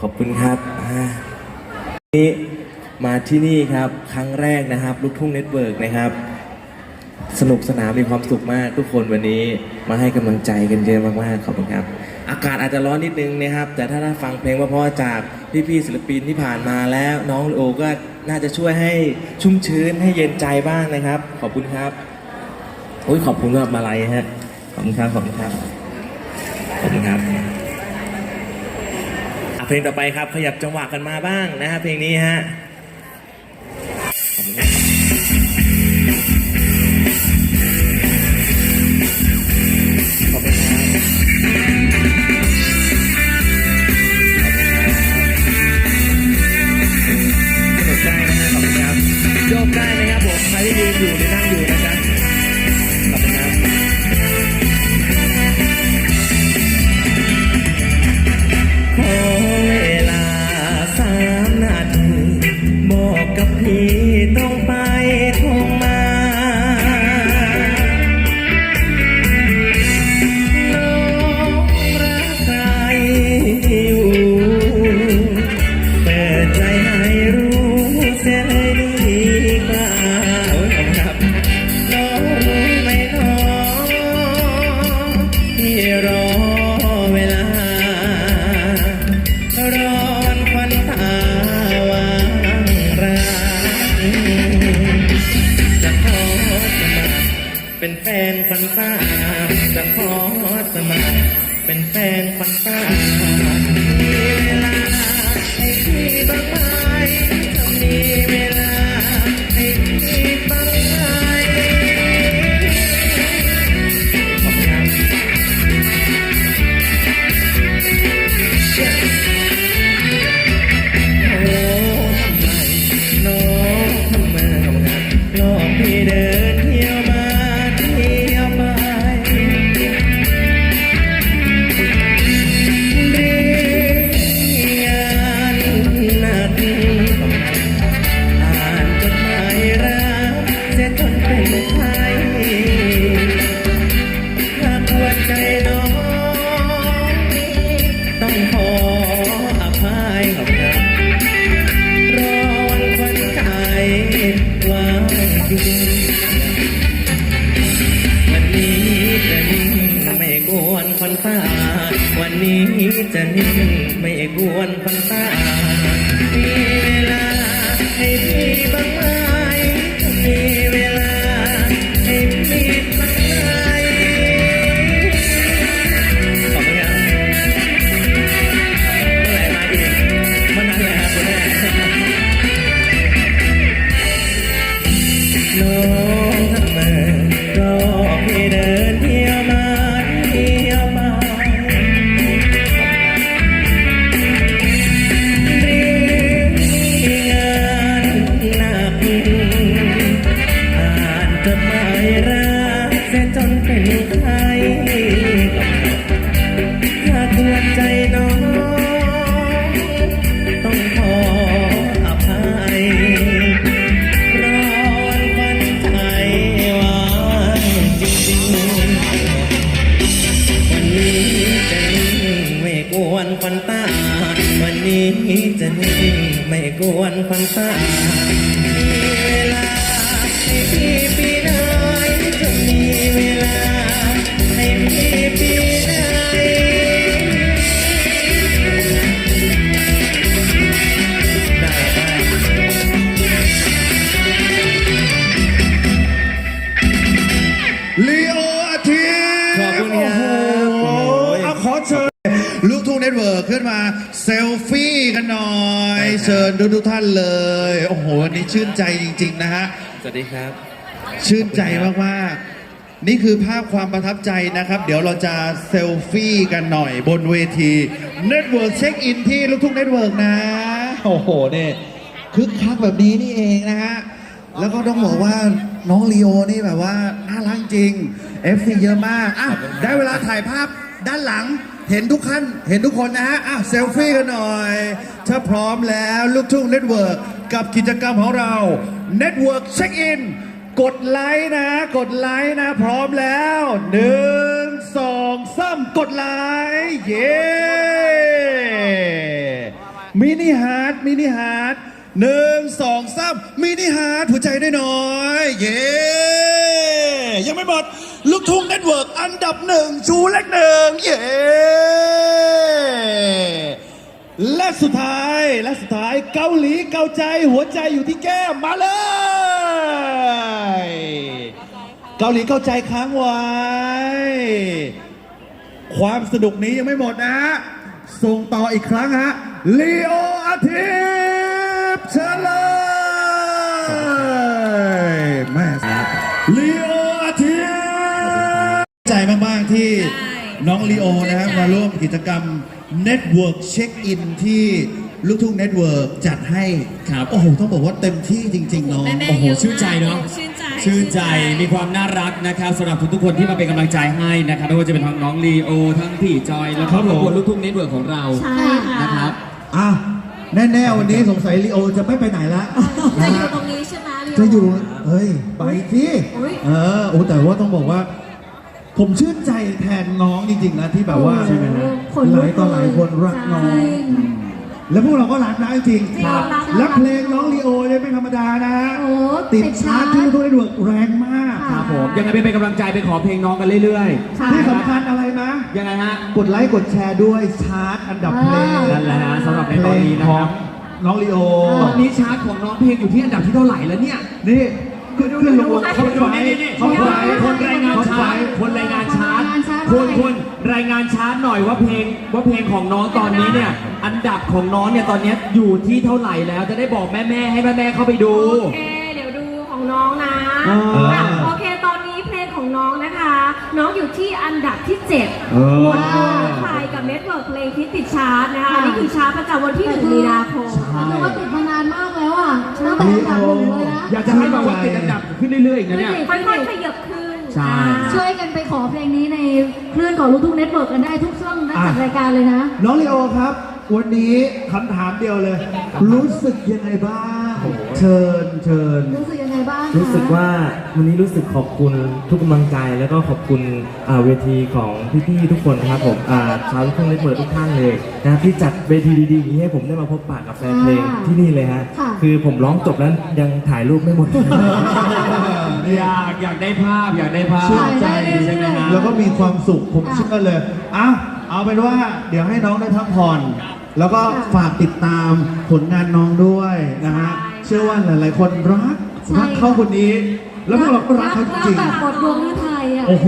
ขอบคุณครับวันนี้มาที่นี่ครับครั้งแรกนะครับลูกทุ่งเน็ตเวิร์กนะครับ สนุกสนานมีความสุขมากทุกคนวันนี้มาให้กำลังใจกันเยอะมากๆขอบคุณครับ อากาศอาจจะร้อนนิดนึงนะครับ แต่ถ้าได้ฟังเพลงเพราะๆจากพี่ๆศิลปินที่ผ่านมาแล้ว น้องโอก็น่าจะช่วยให้ชุ่มชื้นให้เย็นใจบ้างนะครับ ขอบคุณครับโอ้ยขอบคุณครับมาลัยฮะขอบคุณครับขอบคุณครับขอบคุณครับ เพลงต่อไปครับ ขยับจังหวะกันมาบ้างนะฮะเพลงนี้ฮะ นแฟนควันตาจะขอสมัครเป็นแฟนควันตา ใจน้องต้องขออภัยขอบคุณรอวันควันใจวางจริงวันนี้จะนิ่งไม่กวนควันตาวันนี้จะนิ่งไม่กวนควันตา เอาขอเชิญลูกทุ่งเน็ตเวิร์กขึ้นมาเซลฟี่กันหน่อย เชิญทุกทุกๆท่านเลย โอ้โหวันนี้ชื่นใจจริง ๆ นะฮะ สวัสดีครับ ชื่นใจมากๆ นี่คือภาพความประทับใจนะครับ เดี๋ยวเราจะเซลฟี่กันหน่อยบนเวทีเน็ตเวิร์กเช็คอินที่ลูกทุ่งเน็ตเวิร์กนะ โอ้โหเนี่ยคึกคักแบบนี้นี่เองนะฮะแล้วก็ต้องบอกว่าน้องลีโอนี่แบบว่าน่ารักจริง FC เยอะมากอะได้เวลาถ่ายภาพด้านหลัง เห็นทุกขั้นเห็นทุกคนนะฮะอะเซลฟี่กันหน่อย ถ้าพร้อมแล้วลูกทุ่งเน็ตเวิร์กกับกิจกรรมของเราเน็ตเวิร์กเช็คอินกดไลค์นะ กดไลค์นะ พร้อมแล้วหนึ่งสองสามกดไลค์เย้มินิฮาร์ดมินิฮาร์ดหนึ่งสองสามมินิฮาร์ดหัวใจได้น้อย เย้ยังไม่หมด ลูกทุ่งเน็ตเวิร์กอันดับหนึ่งชูเลขหนึ่งเย้และสุดท้ายและสุดท้ายเกาหลีเกาใจหัวใจอยู่ที่แก้มมาเลย เกาหลีเข้าใจค้างไว้ ความสนุกนี้ยังไม่หมดนะฮะส่งต่ออีกครั้งฮะลีโออาทิต ที่น้องลีโอนะครับมาร่วมกิจกรรม Network Check In ที่ลูกทุ่งเน็ตเวิร์กจัดให้ครับโอ้โห ต้องบอกว่าเต็มที่จริงๆน้องแม่ๆโอ้โหเยะมากชื่นใจเนอะชื่นใจชื่นใจ มีความน่ารักนะครับสำหรับทุกๆคนที่มาเป็นกำลังใจให้นะครับไม่ว่าจะเป็นทั้งน้องลีโอ ทั้งพี่จอย แล้วครัก็บผมขบวนลูกทุ่งเน็ตเวิร์กของเราใช่ค่ะ นะครับ อะแน่ๆวันนี้สงสัยลีโอจะไม่ไปไหนละจะนะอยู่ฮะตรงนี้ใช่ไหมลีโจะอยู่เฮ้ยไปสิอุ๊ย เออโอ้แต่ว่าต้องบอกว่า ผมชื่นใจแทนน้องจริงๆนะที่แบบว่าโอ้โหขนหลุกลายต่อหลายคนรักน้อง ใช่ แล้วพวกเราก็รักนะจริงจริงครับรักและเพลงน้องลีโอเนี่ยไม่ธรรมดานะโอ้ติดติดชาร์ตชาร์ตที่ทุกได้ดูแรงมากค่ะครับผมยังไงไปเป็นกำลังใจไปขอเพลงน้องกันเรื่อยค่ะที่สำคัญอะไรนะ ๆ ยังไงฮะ กดไลค์กดแชร์ด้วยชาร์ตอันดับเพลงนั่นแหละฮะสำหรับในเพตลอนงนี้นะขคอรังบน้องลีโอ ตอนนี้ชาร์ตของน้องเพลงอยู่ที่อันดับที่เท่าไหร่แล้วเนี่ย นี่ ขึ้นขึ้นลงลงเขาดูนี่นี่นี่เขาคนไว้คนรายงานชาร์ตคนรายงานชาร์ตคนคนรายงานชาร์ตหน่อยว่าเพลงว่าเพลงของน้องตอนนี้เนี่ยอันดับของน้องเนี่ยตอนเนี้ยอยู่ที่เท่าไหร่แล้วจะได้บอกแม่แม่ๆให้แม่แม่ๆเข้าไปดูโอเคเดี๋ยวดูของน้องนะเอออะโอเคตอนนี้เพลงของน้องนะคะ น้องอยู่ที่อันดับที่7เออหมดเลยไทย กับเน็ตเวิร์กเพลงที่ติดชาร์ตนะคะอันนี่คือชาร์ตประจำวันที่1มีนาคม แต่ว่าติดมานานมากแล้วอะตั้งแต่อันดับหนึ่งเลยนะอยากจะให้มาว่าติดอันดับขึ้นเรื่อยๆอีกนะเนี่ยค่อยๆขยับขึ้นใช่ ช่วยกันไปขอเพลงนี้ในคลื่นของลูกทุ่งเน็ตเวิร์กกันได้ทุกช่วงนักจัดรายการเลยนะ น้องลีโอครับ วันนี้คำถามเดียวเลย รู้สึกยังไงบ้าง เชิญเชิญ รู้สึกยังไงบ้างคะรู้สึกว่าวันนี้รู้สึกขอบคุณทุกกำลังใจแล้วก็ขอบคุณอ่าเวทีของพี่ๆทุกคนนะครับผมอ่าชาวลูกทุ่งเน็ตเวิร์กทุกท่านเลยนะครับที่จัดเวทีดีๆอย่างนี้ให้ผมได้มาพบปะกับแฟนเพลงที่นี่เลยฮะคือผมร้องจบแล้วยังถ่ายรูปไม่หมด อยากอยากได้ภาพอยากได้ภาพชื่นใจ ใช่ไหมฮะ แล้วก็มีความสุขผมเชื่อเลยอะเอาเป็นว่าเดี๋ยวให้น้องได้พักผ่อน แล้วก็ฝากติดตามผลงานน้องด้วยนะฮะ เชื่อว่าหลาย ๆ คนรักรักเขาคนนี้ แล้วพวกเราก็รักเขาจริงแบบหมดดวงฤทัยอะโอ้โห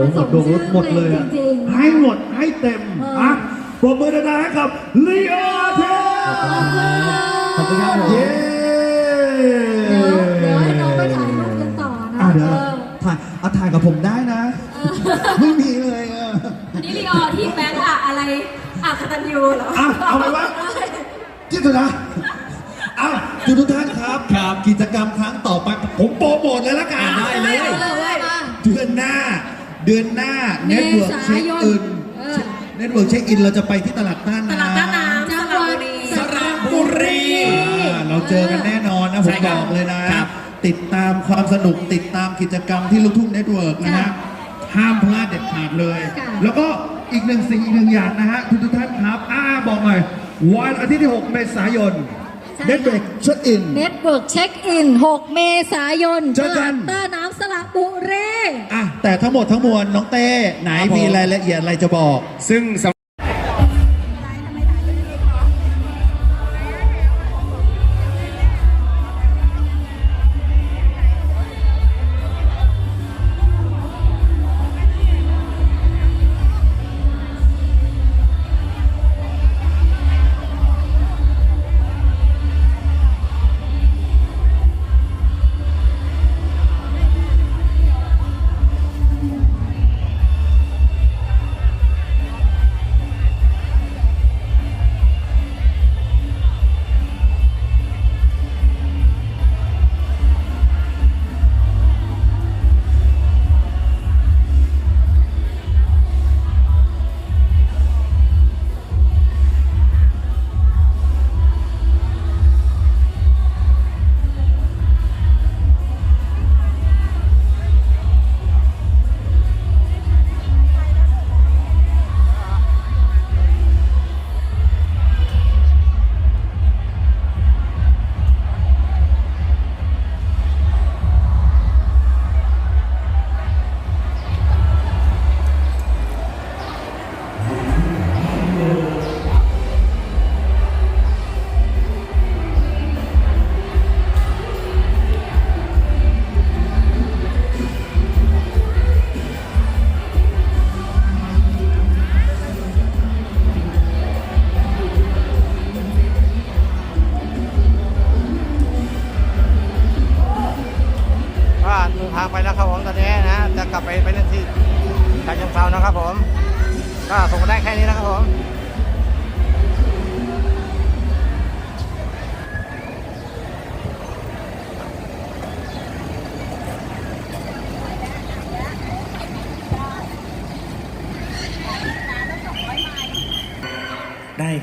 มันหมสดดวงรถหมดเลยจอะริงๆ ให้หมดให้เต็มเอออ่ อะปรบมือดังๆให้กับลีโอเทขอบคุณครับผมเย้เดี๋ยวเดี๋ยวให้น้องไปถ่ายรูปกันต่อนะอะเดี๋ยวเออถ่ายเอาถ่ายกับผมได้นะ ไม่มีเลยอะอันนี้ลีออที่แบงค์อะอะไรอะกตันยูเหรออะเอาไปวะที่สุดนะ อ้าวทุกทุกท่านครับ ครับกิจกรรมครั้งต่อไปผมโปรโมทเลยละกันได้เลยเอาเลยมาเดือนหน้า เดือนหน้าเน็ตเวิร์กเมเช็ษาคยนอินเออเน็ตเวิร์กเช็คอินเราจะไปที่ตลาดต้านตน้ำลาดต้านน้ำจัสงหระวัดบุรีสระบุรีอ่าเราเจอกันแน่นอนนะผใช่มครับบอกเลยนะครับติดตามความสนุกติดตามกิจกรรมที่ลูกทุ่งเน็ตเวิร์กนะฮะห้ามพลาดเด็ดขาดเลยค่ะแล้วก็อีกหนึ่งสิ่งอีกหนึ่งอย่างนะฮะทุกทุกๆท่านครับอ่าบอกหน่อยวันอาทิตย์ที่ 6 เมษายน เน็ตเวิร์กเช็คอิน เน็ตเวิร์กเช็คอิน 6 เมษายนเจอกัน ตลาดต้าน้ำสระบุรี อะแต่ทั้งหมดทั้งมวลน้องเต้ไหนครับผมมีรายละเอียดอะไรจะบอก ซึ่ง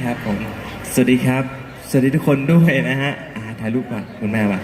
ครับผม สวัสดีครับ สวัสดีทุกคนด้วยนะฮะอ่าถ่ายรูปก่อนคุณแม่ป่ะ